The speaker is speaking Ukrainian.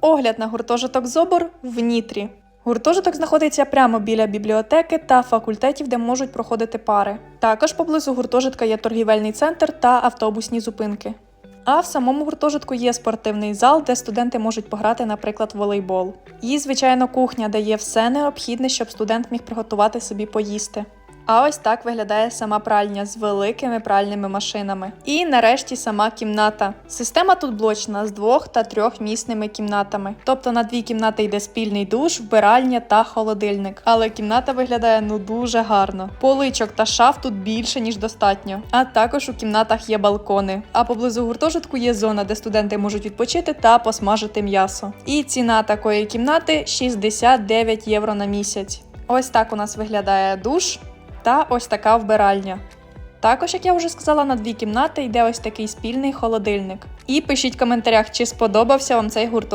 Огляд на гуртожиток Зобор в Нітрі. Гуртожиток знаходиться прямо біля бібліотеки та факультетів, де можуть проходити пари. Також поблизу гуртожитка є торгівельний центр та автобусні зупинки. А в самому гуртожитку є спортивний зал, де студенти можуть пограти, наприклад, волейбол. І, звичайно, кухня дає все необхідне, щоб студент міг приготувати собі поїсти. А ось так виглядає сама пральня з великими пральними машинами. І нарешті сама кімната. Система тут блочна з двох та трьох місними кімнатами. Тобто на дві кімнати йде спільний душ, вбиральня та холодильник. Але кімната виглядає ну дуже гарно. Поличок та шаф тут більше ніж достатньо. А також у кімнатах є балкони. А поблизу гуртожитку є зона, де студенти можуть відпочити та посмажити м'ясо. І ціна такої кімнати 69 євро на місяць. Ось так у нас виглядає душ та ось така вбиральня. Також, як я вже сказала, на дві кімнати йде ось такий спільний холодильник. І пишіть в коментарях, чи сподобався вам цей гуртожиток.